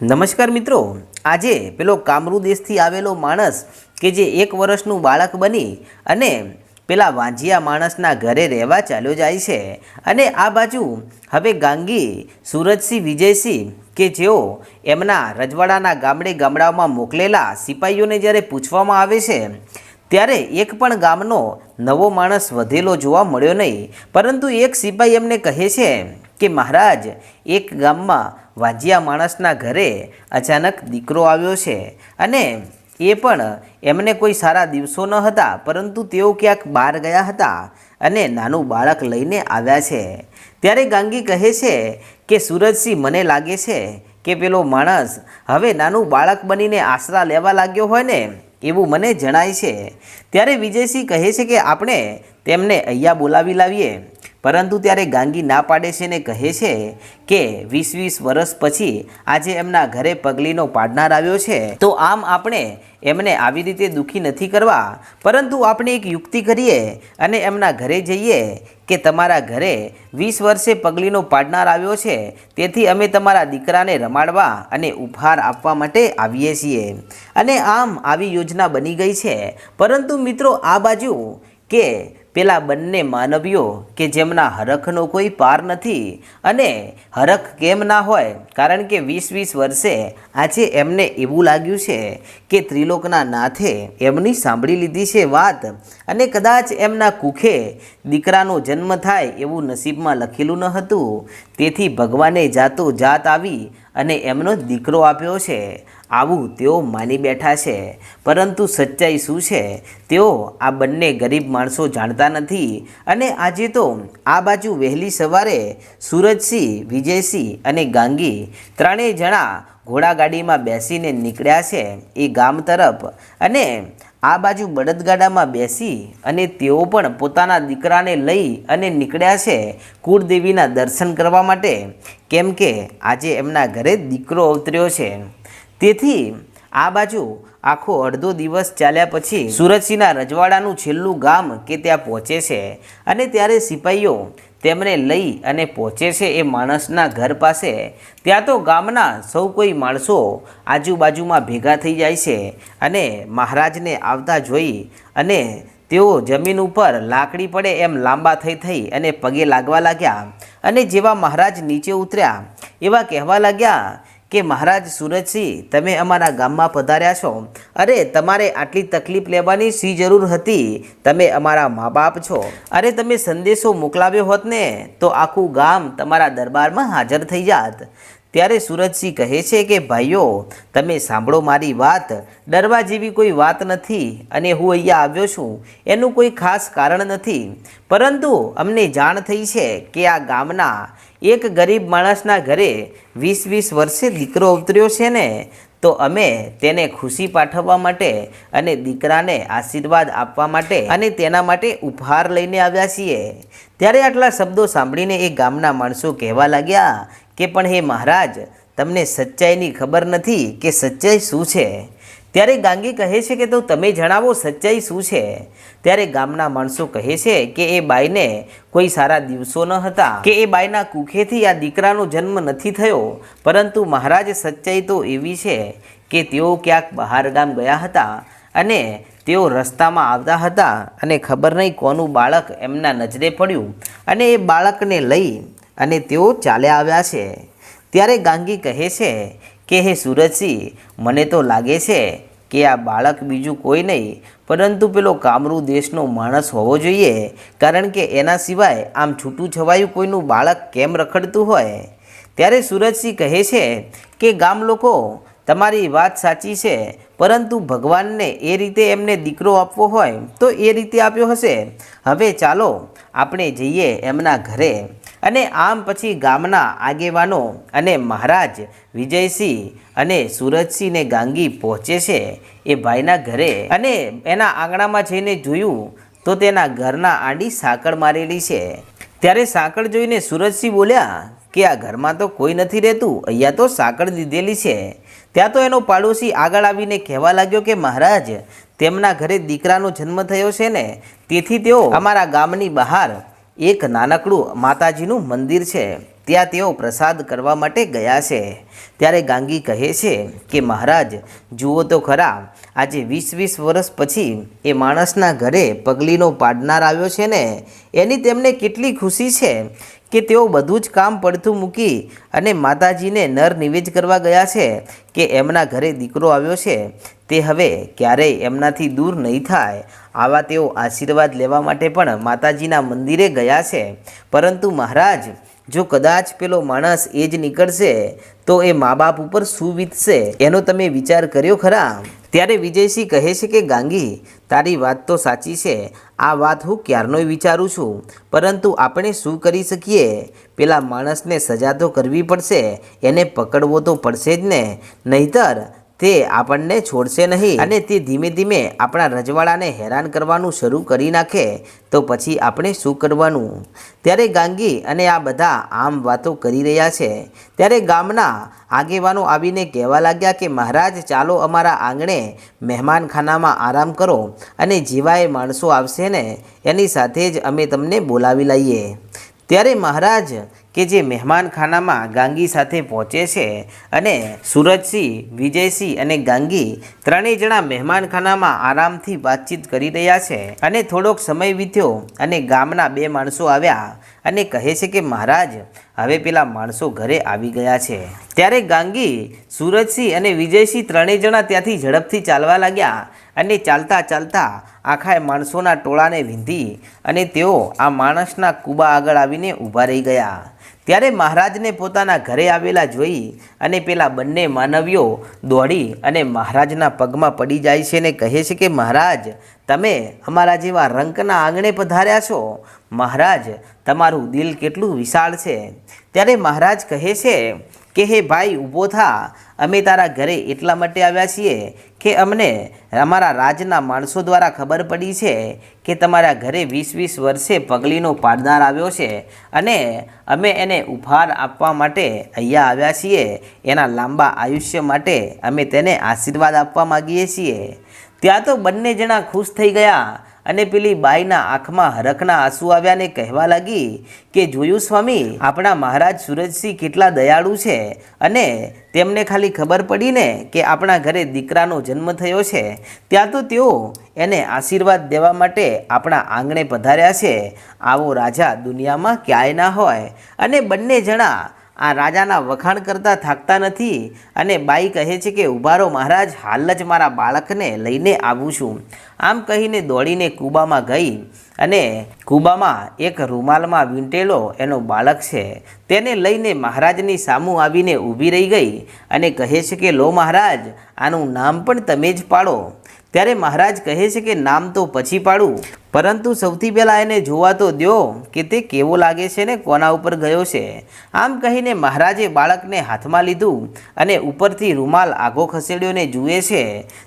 નમસ્કાર મિત્રો, આજે પેલો કામરૂ દેશથી આવેલો માણસ કે જે એક વર્ષનું બાળક બની અને પેલા વાંજિયા માણસના ઘરે રહેવા ચાલ્યો જાય છે. અને આ બાજુ હવે ગાંગી, સુરજસિંહ, વિજયસિંહ કે જેઓ એમના રજવાડાના ગામડે ગામડાઓમાં મોકલેલા સિપાહીઓને જ્યારે પૂછવામાં આવે છે ત્યારે એક પણ ગામનો નવો માણસ વધેલો જોવા મળ્યો નહીં. પરંતુ એક સિપાહી એમને કહે છે કે, મહારાજ, એક ગામમાં વાજિયા માણસના ઘરે અચાનક દીકરો આવ્યો છે અને એ પણ એમને કોઈ સારા દિવસો ન હતા, પરંતુ તેઓ ક્યાંક બહાર ગયા હતા અને નાનું બાળક લઈને આવ્યા છે. ત્યારે ગાંગી કહે છે કે, સુરજસિંહ, મને લાગે છે કે પેલો માણસ હવે નાનું બાળક બનીને આશરા લેવા લાગ્યો હોય ને એવું મને જણાય છે. ત્યારે વિજયસિંહ કહે છે કે આપણે તેમને અહીંયા બોલાવી લાવીએ. પરંતુ ત્યારે ગાંગી ના પાડે છે ને કહે છે કે વીસ વીસ વર્ષ પછી આજે એમના ઘરે પગલીનો પાડનાર આવ્યો છે. તો આમ આપણે એમને આવી રીતે દુઃખી નથી કરવા, પરંતુ આપણે એક યુક્તિ કરીએ અને એમના ઘરે જઈએ કે તમારા ઘરે વીસ વર્ષે પગલીનો પાડનાર આવ્યો છે. તેથી અમે તમારા દીકરાને રમાડવા અને ઉપહાર આપવા માટે આવીએ છીએ. અને આમ આવી યોજના બની ગઈ છે. પરંતુ મિત્રો આ બાજુ કે પેલા બંને માનવીઓ કે જેમના હરખનો કોઈ પાર નથી અને હરખ કેમ ના હોય, કારણ કે વીસ વીસ વર્ષે આજે એમને એવું લાગ્યું છે કે ત્રિલોકના નાથે એમની સાંભળી લીધી છે વાત. અને કદાચ એમના કુખે દીકરાનો જન્મ થાય એવું નસીબમાં લખેલું ન હતું. તેથી ભગવાને જાતો જાત આવી અને એમનો દીકરો આપ્યો છે. આવું તેઓ માની બેઠા છે. પરંતુ સચ્ચાઈ શું છે? તેઓ આ બંને ગરીબ માણસો જાણતા નથી. અને આજે તો આ બાજુ વહેલી સવારે સુરજસિંહ, વિજયસિંહ અને ગાંગી ત્રણેય જણા ઘોડાગાડીમાં બેસીને નીકળ્યા છે. એ ગામ તરફ અને આ બાજુ બળદગાડામાં બેસી અને તેઓ પણ પોતાના દીકરાને લઈ અને નીકળ્યા છે કુળદેવીના દર્શન કરવા માટે. કેમ કે આજે એમના ઘરે દીકરો અવતર્યો છે. તેથી આ બાજુ આખો અડધો દિવસ ચાલ્યા પછી સુરતસિંહના રજવાડાનું છેલ્લું ગામ કે ત્યાં પહોંચે છે. અને ત્યારે સિપાહીઓ તેમને લઈ અને પહોંચે છે એ માણસના ઘર પાસે. ત્યાં તો ગામના સૌ કોઈ માણસો આજુબાજુમાં ભેગા થઈ જાય છે અને મહારાજને આવતા જોઈ અને તેઓ જમીન ઉપર લાકડી પડે એમ લાંબા થઈ થઈ અને પગે લાગવા લાગ્યા. અને જેવા મહારાજ નીચે ઉતર્યા, એવા કહેવા લાગ્યા કે મહારાજ સુરજસિંહ, તમે અમારા ગામમાં પધાર્યા છો. અરે, તમારે આટલી તકલીફ લેવાની શી જરૂર હતી? તમે અમારા મા બાપ છો. અરે, તમે સંદેશો મોકલાવ્યો હોત ને, તો આખું ગામ તમારા દરબારમાં હાજર થઈ જાત. ત્યારે સુરજસિંહ કહે છે કે, ભાઈઓ, તમે સાંભળો મારી વાત. ડરવા જેવી કોઈ વાત નથી અને હું અહીંયા આવ્યો છું. એનું કોઈ ખાસ કારણ નથી. પરંતુ અમને જાણ થઈ છે કે આ ગામના એક ગરીબ માણસના ઘરે વીસ વીસ વર્ષે દીકરો અવતર્યો છે ને, તો અમે તેને ખુશી પાઠવવા માટે અને દીકરાને આશીર્વાદ આપવા માટે અને તેના માટે ઉપહાર લઈને આવ્યા છીએ. ત્યારે આટલા શબ્દો સાંભળીને એ ગામના માણસો કહેવા લાગ્યા કે, પણ હે મહારાજ, તમને સચ્ચાઈની ખબર નથી કે સચ્ચાઈ શું છે? ત્યારે ગાંગી કહે છે કે તો તમે જણાવો સચ્ચાઈ શું છે? ત્યારે ગામના માણસો કહે છે કે એ બાઈને કોઈ સારા દિવસો ન હતા, કે એ બાઈના કુખેથી આ દીકરાનો જન્મ નથી થયો. પરંતુ મહારાજ સચ્ચાઈ તો એવી છે કે તેઓ ક્યાંક બહાર ગામ ગયા હતા અને તેઓ રસ્તામાં આવતા હતા અને ખબર નહીં કોનું બાળક એમના નજરે પડ્યું અને એ બાળકને લઈ અને તેઓ ચાલ્યા આવ્યા છે. ત્યારે ગાંગી કહે છે કે હે સુરજસિંહ મને તો લાગે છે કે આ બાળક બીજું કોઈ નહીં, પરંતુ પેલો કામરૂ દેશનો માણસ હોવો જોઈએ, કારણ કે એના સિવાય આમ છૂટું છવાયું કોઈનું બાળક કેમ રખડતું હોય? ત્યારે સુરજસિંહ કહે છે કે, ગામ લોકો, તમારી વાત સાચી છે, પરંતુ ભગવાનને એ રીતે એમને દીકરો આપવો હોય તો એ રીતે આપ્યો હશે. હવે ચાલો, આપણે જઈએ એમના ઘરે. અને આમ પછી ગામના આગેવાનો અને મહારાજ વિજયસિંહ અને સુરજસિંહને ગાંગી પહોંચે છે એ ભાઈના ઘરે. અને એના આંગણામાં જઈને જોયું તો તેના ઘરના આંડી સાંકળ મારેલી છે. ત્યારે સાંકળ જોઈને સુરજસિંહ બોલ્યા કે આ ઘરમાં તો કોઈ નથી રહેતું, અહીંયા તો સાંકળ દીધેલી છે. ત્યાં તો એનો પાડોશી આગળ આવીને કહેવા લાગ્યો કે મહારાજ, તેમના ઘરે દીકરાનો જન્મ થયો છે ને, તેથી તેઓ અમારા ગામની બહાર એક નાનકડું માતાજીનું મંદિર છે. ત્યાં તેઓ પ્રસાદ કરવા માટે ગયા છે. ત્યારે ગાંગી કહે છે કે, મહારાજ, જુઓ તો ખરા, આજે વીસ વીસ વર્ષ પછી એ માણસના ઘરે પગલીનો પાડનાર આવ્યો છે ને, એની તેમને કેટલી ખુશી છે કે તેઓ બધું જ કામ પડતું મૂકી અને માતાજીને નર નિવેદ કરવા ગયા છે કે, એમના ઘરે દીકરો આવ્યો છે. તે હવે ક્યારેય એમનાથી દૂર નહીં થાય. આવા તેઓ આશીર્વાદ લેવા માટે પણ માતાજીના મંદિરે ગયા છે. પરંતુ મહારાજ, જો કદાચ પેલો માણસ એ જ નીકળશે, તો એ મા બાપ ઉપર શું વીતશે? એનો તમે વિચાર કર્યો ખરા? ત્યારે વિજયસિંહ કહે છે કે, ગાંગી, તારી વાત તો સાચી છે. આ વાત હું ક્યારનોય વિચારું છું. પરંતુ આપણે શું કરી શકીએ? પેલા માણસને સજા તો કરવી પડશે. એને પકડવો તો પડશે જ ને. નહીતર તે આપણને છોડશે નહીં. અને તે ધીમે ધીમે આપણા રજવાડાને હેરાન કરવાનું શરૂ કરી નાખે, તો પછી આપણે શું કરવાનું? ત્યારે ગાંગી અને આ બધા આમ વાતો કરી રહ્યા છે. ત્યારે ગામના આગેવાનો આવીને કહેવા લાગ્યા કે, મહારાજ, ચાલો અમારા આંગણે મહેમાનખાનામાં આરામ કરો અને જેવા એ માણસો આવશે ને, એની સાથે જ અમે તમને બોલાવી લઈએ. ત્યારે મહારાજ કે જે મહેમાનખાનામાં ગાંગી સાથે પહોંચે છે અને સુરજસિંહ, વિજયસિંહ અને ગાંગી ત્રણેય જણા મહેમાનખાનામાં આરામથી વાતચીત કરી રહ્યા છે અને થોડોક સમય વીત્યો અને ગામના બે માણસો આવ્યા અને કહે છે કે, મહારાજ, હવે પેલા માણસો ઘરે આવી ગયા છે. ત્યારે ગાંગી, સુરજસિંહ અને વિજયસિંહ ત્રણેય જણા ત્યાંથી ઝડપથી ચાલવા લાગ્યા અને ચાલતા ચાલતા આખા માણસોના ટોળાને વીંધી અને તેઓ આ માણસના કૂબા આગળ આવીને ઊભા રહી ગયા. ત્યારે મહારાજને પોતાના ઘરે આવેલા જોઈ અને પેલા બંને માનવીઓ દોડી અને મહારાજના પગમાં પડી જાય છે અને કહે છે કે, મહારાજ, તમે અમારા જેવા રંકના આંગણે પધાર્યા છો? મહારાજ, તમારું દિલ કેટલું વિશાળ છે. ત્યારે મહારાજ કહે છે કે, હે ભાઈ, ઊભો થા. અમે તારા ઘરે એટલા માટે આવ્યા છીએ કે અમને અમારા રાજના માણસો દ્વારા ખબર પડી છે કે તમારા ઘરે વીસ વીસ વર્ષે પગલીનો પાડનાર આવ્યો છે અને અમે એને ઉપહાર આપવા માટે અહીંયા આવ્યા છીએ. એના લાંબા આયુષ્ય માટે અમે તેને આશીર્વાદ આપવા માગીએ છીએ. ત્યાં તો બંને જણા ખુશ થઈ ગયા. અને પેલી બાઈના આંખમાં હરખના આંસુ આવ્યા ને કહેવા લાગી કે, જોયું સ્વામી, આપણા મહારાજ સુરજસિંહ કેટલા દયાળુ છે અને તેમને ખાલી ખબર પડીને કે આપણા ઘરે દીકરાનો જન્મ થયો છે. ત્યાં તો તેઓ એને આશીર્વાદ દેવા માટે આપણા આંગણે પધાર્યા છે. આવો રાજા દુનિયામાં ક્યાંય ના હોય. અને બંને જણા આ રાજાના વખાણ કરતા થાકતા નથી અને બાઈ કહે છે કે, ઉભારો મહારાજ, હાલ જ મારા બાળકને લઈને આવું છું. આમ કહીને દોડીને કૂબામાં ગઈ અને કૂબામાં એક રૂમાલમાં વીંટેલો એનો બાળક છે. તેને લઈને મહારાજની સામું આવીને ઊભી રહી ગઈ અને કહે છે કે, લો મહારાજ, આનું નામ પણ તમે જ પાડો. ત્યારે મહારાજ કહે છે કે નામ તો પછી પાડું. પરંતુ સૌથી પહેલાં એને જોવા તો દો કે તે કેવો લાગે છે ને કોના ઉપર ગયો છે. આમ કહીને મહારાજે બાળકને હાથમાં લીધું અને ઉપરથી રૂમાલ આગો ખસેડ્યો ને જુએ છે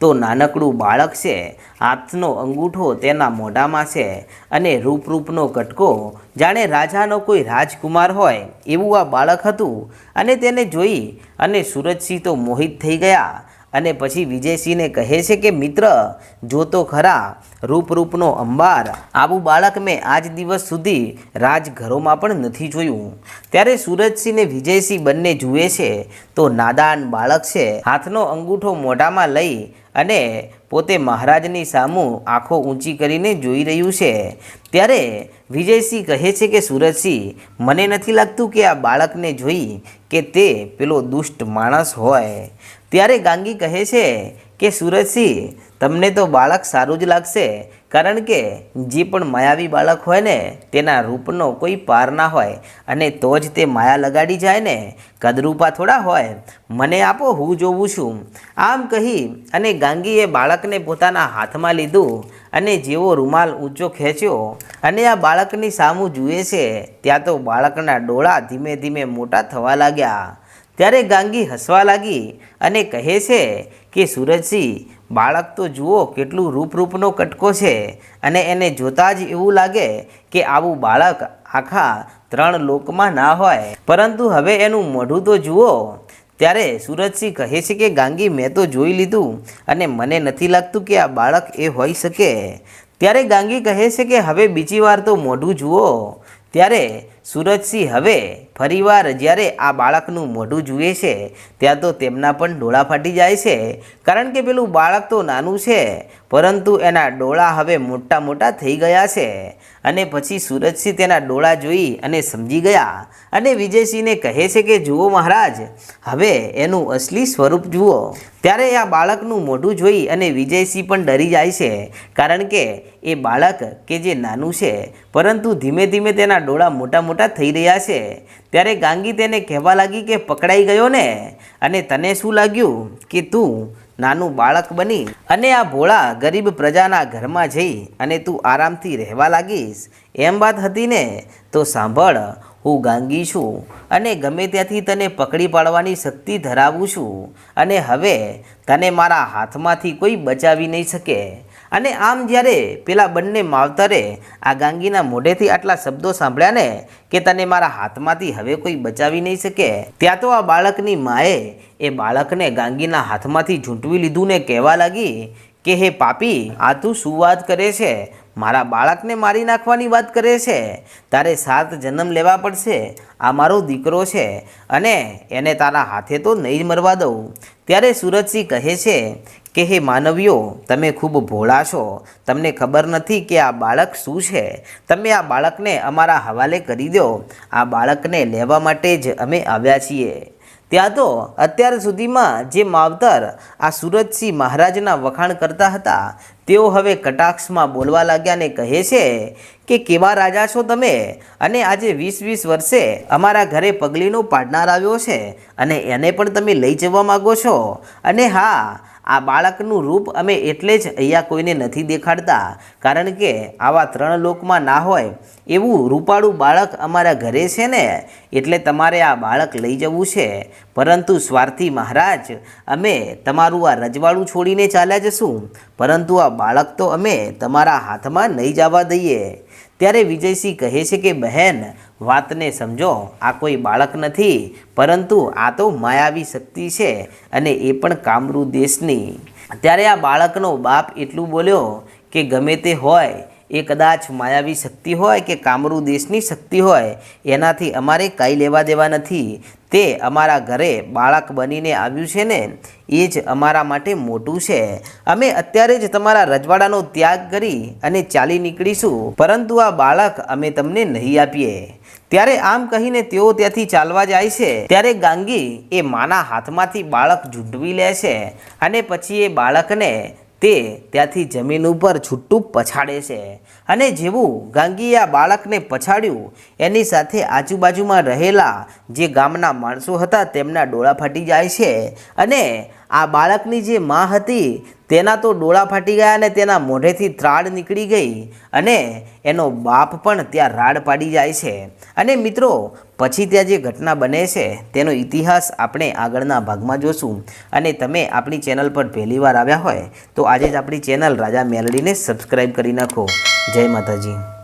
તો નાનકડું બાળક છે. હાથનો અંગૂઠો તેના મોઢામાં છે અને રૂપરૂપનો કટકો. જાણે રાજાનો કોઈ રાજકુમાર હોય એવું આ બાળક હતું અને તેને જોઈ અને સુરજસિંહ તો મોહિત થઈ ગયા. અને પછી વિજયસિંહને કહે છે કે, મિત્ર જોતો ખરા, રૂપરૂપનો અંબાર આવું બાળક મેં આજ દિવસ સુધી રાજઘરોમાં પણ નથી જોયું. ત્યારે સુરજસિંહને વિજયસિંહ બંને જુએ છે, તો નાદાન બાળક છે, હાથનો અંગૂઠો મોઢામાં લઈ અને પોતે મહારાજની સામું આંખો ઊંચી કરીને જોઈ રહ્યું છે. ત્યારે વિજયસિંહ કહે છે કે, સુરજસિંહ, મને નથી લાગતું કે આ બાળકને જોઈ કે તે પેલો દુષ્ટ માણસ હોય. ત્યારે ગાંગી કહે છે કે, સુરજસિંહ, તમને તો બાળક સારું જ લાગશે. કારણ કે, જે પણ માયાવી બાળક હોય ને, તેના રૂપનો કોઈ પાર ના હોય અને તો જ તે માયા લગાડી જાય ને. કદરૂપા થોડા હોય. મને આપો હું જોઉં છું. આમ કહી અને ગાંગીએ બાળકને પોતાના હાથમાં લીધું અને જેવો રૂમાલ ઊંચો ખેંચ્યો અને આ બાળકની સામું જુએ છે, ત્યાં તો બાળકના ડોળા ધીમે ધીમે મોટા થવા લાગ્યા. ત્યારે ગાંગી હસવા લાગી અને કહે છે કે, સુરજસિંહ, બાળક તો જુઓ કેટલું રૂપરૂપનો કટકો છે અને એને જોતાં જ એવું લાગે કે આવું બાળક આખા ત્રણ લોકમાં ના હોય. પરંતુ હવે એનું મોઢું તો જુઓ. ત્યારે સુરજસિંહ કહે છે કે, ગાંગી, મેં તો જોઈ લીધું અને મને નથી લાગતું કે આ બાળક એ હોઈ શકે. ત્યારે ગાંગી કહે છે કે, હવે બીજી વાર તો મોઢું જુઓ. ત્યારે સુરજસિંહ હવે ફરીવાર જ્યારે આ બાળકનું મોઢું જુએ છે, ત્યાં તો તેમના પણ ડોળા ફાટી જાય છે. કારણ કે પેલું બાળક તો નાનું છે, પરંતુ એના ડોળા હવે મોટા મોટા થઈ ગયા છે. અને પછી સુરજસિંહ તેના ડોળા જોઈ અને સમજી ગયા અને વિજયસિંહને કહે છે કે, જુઓ મહારાજ, હવે એનું અસલી સ્વરૂપ જુઓ. ત્યારે આ બાળકનું મોઢું જોઈ અને વિજયસિંહ પણ ડરી જાય છે, કારણ કે એ બાળક કે જે નાનું છે, પરંતુ ધીમે ધીમે તેના ડોળા મોટા મોટા થઈ રહ્યા છે. ત્યારે ગાંગી તેને કહેવા લાગી કે પકડાઈ ગયો ને? અને તને શું લાગ્યું કે તું નાનું બાળક બની? અને આ ભોળા ગરીબ પ્રજાના ઘરમાં જઈ અને તું આરામથી રહેવા લાગીશ? એમ વાત હતી ને? તો સાંભળ, હું ગાંગી છું અને ગમે ત્યાંથી તને પકડી પાડવાની શક્તિ ધરાવું છું. અને હવે તને મારા હાથમાંથી કોઈ બચાવી નહીં શકે. અને આમ જ્યારે પેલા બંને માવતરે આ ગાંગીના મોઢેથી આટલા શબ્દો સાંભળ્યા ને કે તને મારા હાથમાંથી હવે કોઈ બચાવી નહીં શકે, ત્યાં તો આ બાળકની માએ એ બાળકને ગાંગીના હાથમાંથી ઝૂંટવી લીધું ને કહેવા લાગી કે, હે પાપી, આ તું શું વાત કરે છે? મારા બાળકને મારી નાખવાની વાત કરે છે? તારે સાત જન્મ લેવા પડશે, આ મારો દીકરો છે અને એને તારા હાથે તો નહીં જ મરવા દઉં. ત્યારે સુરજસિંહ કહે છે કે હે માનવીઓ, તમે ખૂબ ભોળા છો. તમને ખબર નથી કે આ બાળક શું છે? તમે આ બાળકને અમારા હવાલે કરી દો. આ બાળકને લેવા માટે જ અમે આવ્યા છીએ. ત્યાં તો અત્યાર સુધીમાં જે માવતર આ સુરજસિંહ મહારાજના વખાણ કરતા હતા, તેઓ હવે કટાક્ષમાં બોલવા લાગ્યા ને કહે છે કે કેવા રાજા છો તમે? અને આજે વીસ વીસ વર્ષે અમારા ઘરે પગલીનો પાડનાર આવ્યો છે અને એને પણ તમે લઈ જવા માગો છો? અને હા આ બાળકનું રૂપ અમે એટલે જ અહીંયા કોઈને નથી દેખાડતા, કારણ કે આવા ત્રણ લોકમાં ના હોય એવું રૂપાળું બાળક અમારા ઘરે છે ને, એટલે તમારે આ બાળક લઈ જવું છે. પરંતુ સ્વાર્થી મહારાજ, અમે તમારું આ રજવાડું છોડીને ચાલ્યા જશું. પરંતુ આ બાળક તો અમે તમારા હાથમાં નહીં જવા દઈએ. ત્યારે વિજયસિંહ કહે છે કે, બહેન વાતને સમજો, આ કોઈ બાળક નથી, પરંતુ આ તો માયાવી શક્તિ છે અને એ પણ કામરૂ દેશની. ત્યારે આ બાળકનો બાપ એટલું બોલ્યો કે ગમે તે હોય એ કદાચ માયાવી શક્તિ હોય કે કામરૂ દેશની શક્તિ હોય, એનાથી અમારે કાંઈ લેવા દેવા નથી. તે અમારા ઘરે બાળક બનીને આવ્યું છે ને, એ જ અમારા માટે મોટું છે. અમે અત્યારે જ તમારા રજવાડાનો ત્યાગ કરી અને ચાલી નીકળીશું. પરંતુ આ બાળક અમે તમને નહીં આપીએ. ત્યારે આમ કહીને તેઓ ત્યાંથી ચાલવા જાય છે. ત્યારે ગાંગી એ માના હાથમાંથી બાળક ઝૂંટવી લે છે અને પછી એ બાળકને તે ત્યાંથી જમીન ઉપર છૂટું પછાડે છે. અને જેવું ગાંગીએ આ બાળકને પછાડ્યું, એની સાથે આજુબાજુમાં રહેલા જે ગામના માણસો હતા, તેમના ડોળા ફાટી જાય છે. અને આ બાળકની જે માં હતી તેના તો ડોળા ફાટી ગયા અને તેના મોઢેથી ત્રાડ નીકળી ગઈ અને એનો બાપ પણ ત્યાં રાડ પાડી જાય છે. અને મિત્રો, પછી ત્યાં જે ઘટના બને છે, તેનો ઇતિહાસ આપણે આગળના ભાગમાં જોશું. અને તમે આપણી ચેનલ પર પહેલીવાર આવ્યા હોય, તો આજે જ આપણી ચેનલ રાજા મેલડીને સબસ્ક્રાઈબ કરી નાખો. જય માતાજી.